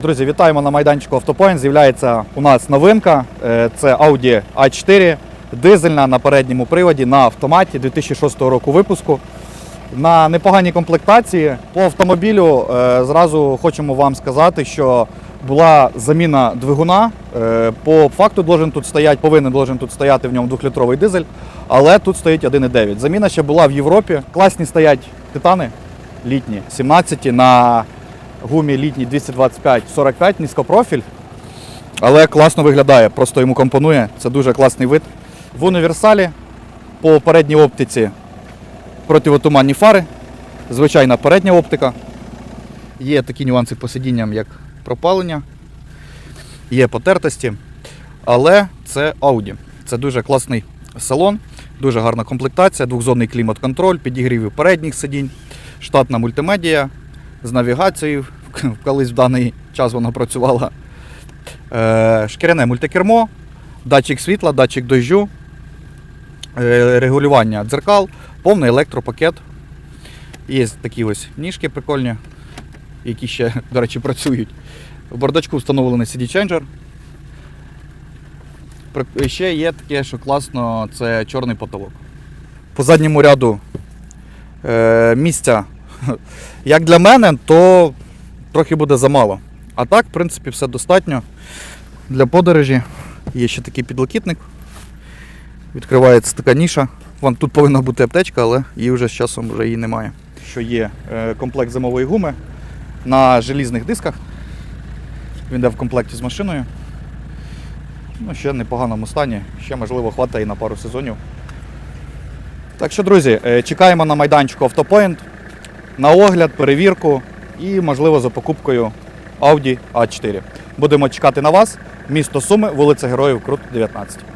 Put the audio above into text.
Друзі, вітаємо на майданчику Автопоінт. З'являється у нас новинка. Е, Це Audi A4, дизельна на передньому приводі на автоматі 2006 року випуску. На непоганій комплектації. По автомобілю е, зразу хочемо вам сказати, що була заміна двигуна. Е, По факту должен тут стоять, повинен должен тут стояти в ньому 2-літровий дизель, але тут стоїть 1,9. Заміна ще була в Європі. Класні стоять титани літні, 17 на гумі літній 225-45, низькопрофіль. Але класно виглядає, просто йому компонує. Це дуже класний вид. В універсалі по передній оптиці противотуманні фари, звичайна передня оптика. Є такі нюанси по сидінням, як пропалення, є потертості. Але це Audi. Це дуже класний салон, дуже гарна комплектація, двохзонний клімат-контроль, підігрів передніх сидінь, штатна мультимедія з навігацією. Колись в даний час вона працювала. Е, Шкіряне мультикермо, датчик світла, датчик дощу, е, регулювання дзеркал, повний електропакет. Є такі ось ніжки прикольні, які ще, до речі, працюють. В бардачку встановлений CD-ченджер. При- Ще є таке, що класно, це чорний потолок. По задньому ряду е, місця, як для мене, то трохи буде замало. А так, в принципі, все достатньо. Для подорожі є ще такий підлокітник. Відкривається така ніша. Вон тут повинна бути аптечка, але її вже з часом вже її немає. Що є е, комплект зимової гуми на желізних дисках. Він йде в комплекті з машиною. Ну, ще в непоганому стані. Ще, можливо, хватає на пару сезонів. Так що, друзі, е, чекаємо на майданчику Автопоінт на огляд, перевірку і, можливо, за покупкою Audi A4. Будемо чекати на вас. Місто Суми, вулиця Героїв Крут, 19.